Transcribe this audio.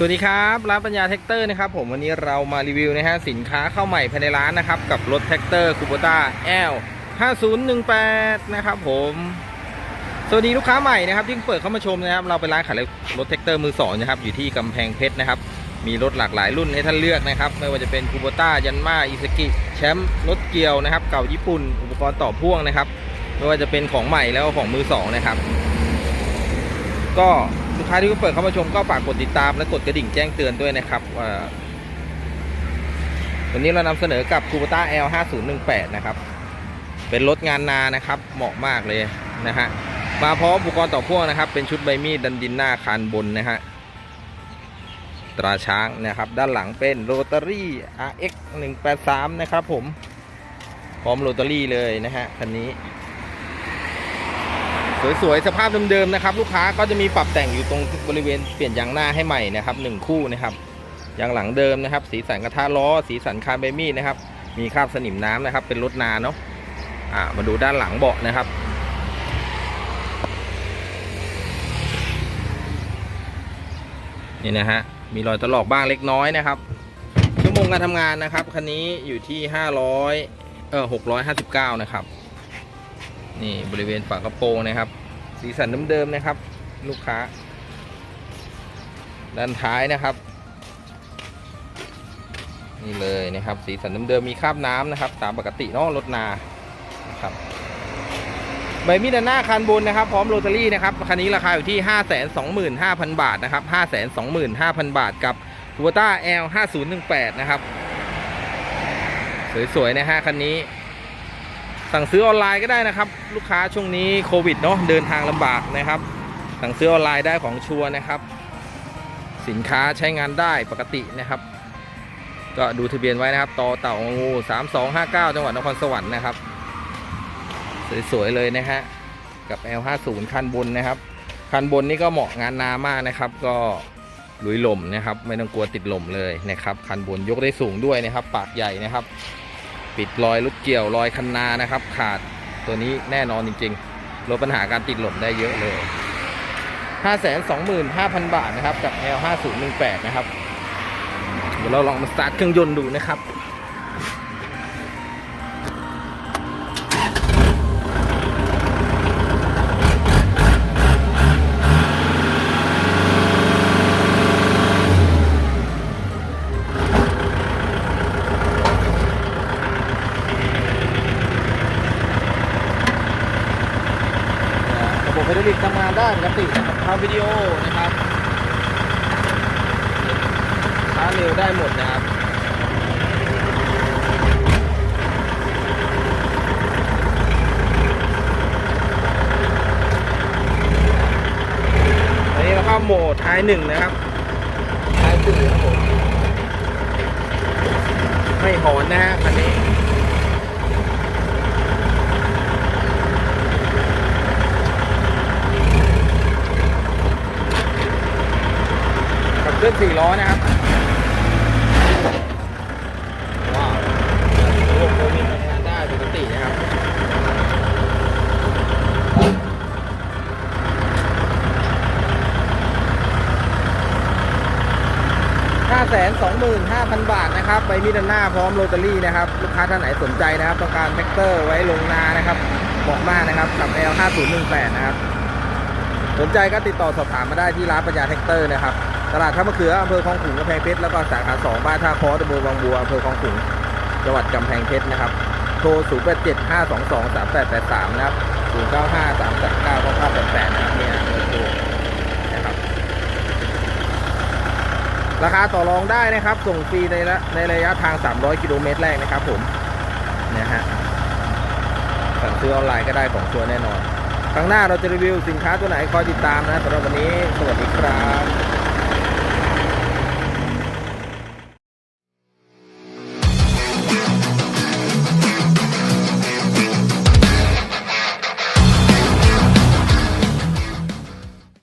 สวัสดีครับร้านปัญญาแท็กเตอร์นะครับผมวันนี้เรามารีวิวนะฮะสินค้าเข้าใหม่ภายในร้านนะครับ กับรถแท็กเตอร์คูโบต้า L 5018 นะครับผมสวัสดีลูกค้าใหม่นะครับที่เปิดเข้ามาชมนะครับ เราเป็นร้านขายรถแท็กเตอร์มือสองนะครับอยู่ที่กำแพงเพชรนะครับ มีรถหลากหลายรุ่นให้ท่านเลือกนะครับ ไม่ว่าจะเป็นคูโบต้ายันมาอิสกิแชมป์รถเกียวนะครับ เก่าญี่ปุ่น อุปกรณ์ต่อพ่วงนะครับ ไม่ว่าจะเป็นของใหม่แล้วของมือสองนะครับ ก็ ลูกค้าที่เพิ่งเปิดเข้ามาชมก็ฝากกดติดตามและกดกระดิ่งแจ้งเตือนด้วยนะครับว่าวันนี้เรานำเสนอกับ c u b a t a L 5018นะครับ เป็นรถงานนานะครับ เหมาะมากเลยนะฮะ มาพร้อมอุปกรณ์ต่อพ่วงนะครับ เป็นชุดใบมีดดันดินหน้าคานบนนะฮะ ตราช้างนะครับ ด้านหลังเป็นโรตารี่ RX 183 นะครับผม พร้อมโรตารี่เลยนะฮะ คันนี้ สวยๆสภาพเดิมๆนะครับ ลูกค้าก็จะมีปรับแต่งอยู่ตรงบริเวณเปลี่ยนยางหน้าให้ใหม่นะครับหนึ่งคู่นะครับยางหลังเดิมนะครับ สีสันกระทะล้อ สีสันคาร์บมีนะครับ มีคราบสนิมน้ำนะครับ เป็นรถนาเนาะอ่ามาดูด้านหลังเบาะนะครับนี่นะฮะมีรอยตลอกบ้างเล็กน้อยนะครับชั่วโมงการทำงานนะครับคันนี้อยู่ที่ 500เออ659 นะครับ นี่บริเวณฝากระโปรงนะครับ สีสันเดิมๆนะครับ ลูกค้า ด้านท้ายนะครับ นี่เลยนะครับ สีสันเดิมๆมีคราบน้ำนะครับ ตามปกติเนาะรถนานะครับใบมีดหน้าคันบนนะครับ พร้อมโรตารี่นะครับคันนี้ราคาอยู่ที่ 525,000 บาทนะครับ 525,000 บาทกับ t o y o t a L 5018 นะครับ สวยๆนะฮะคันนี้ สั่งซื้อออนไลน์ก็ได้นะครับ ลูกค้าช่วงนี้โควิดเนาะเดินทางลำบากนะครับ สั่งซื้อออนไลน์ได้ของชัวร์นะครับ สินค้าใช้งานได้ปกตินะครับ ก็ดูทะเบียนไว้นะครับต่อเต่างู3259จังหวัดนครสวรรค์นะครับ สวยๆเลยนะฮะกับ L50 คันบนนะครับ คันบนนี่ก็เหมาะงานนามากนะครับ ก็ลุยลมนะครับ ไม่ต้องกลัวติดลมเลยนะครับ คันบนยกได้สูงด้วยนะครับ ปากใหญ่นะครับ ปิดรอยรถเกี่ยวรอยคันนานะครับ ขาดตัวนี้แน่นอนจริงๆลดปัญหาการติดหล่มได้เยอะเลย 525,000 บาทนะครับ กับ L5018 นะครับ เดี๋ยวเราลองมาสตาร์ทเครื่องยนต์ดูนะครับ ไฮดรอลิกทำงานได้ปกตินะครับทำวิดีโอนะครับช้าเร็วได้หมดนะครับอันนี้เราเข้าโหมดท้ายหนึ่งนะครับท้ายสื่ครับผมไม่หอนนะฮะคันนี้ เครื่องสี่ล้อนะครับว้าวระบบโควิดทำงานได้ปกตินะครับ5 2 5 0 0 0บาทนะครับใบมีดด้านหน้าพร้อมโรตารี่นะครับ ลูกค้าท่านไหนสนใจนะครับ ต้องการแท็กเตอร์ไว้ลงนานะครับเหมาะมากนะครับกับ L 5018 นะครับ สนใจก็ติดต่อสอบถามมาได้ที่ร้านปัญญาแท็กเตอร์นะครับ ตลาดท่ามะเขืออำเภอคลองขุงกำแพงเพชรแล้วก็สาขาสองบ้านท่าคอตำบลวังบัวอำเภอคลองขุงจังหวัดกำแพงเพชรนะครับโทร 0 8 7 5 2 2 3 8 8 3 นะครับ 0 9 5 3 8 9 9 9 8 8 นะครับเนี่ยเบอร์โทรนะครับ ราคาต่อรองได้นะครับ ส่งฟรีในระในระยะทาง 300 กิโลเมตรแรกนะครับผม นะฮะ สั่งซื้อออนไลน์ก็ได้ของชัวร์แน่นอน ครั้งหน้าเราจะรีวิวสินค้าตัวไหนคอยติดตามนะสำหรับวันนี้ สวัสดีครับ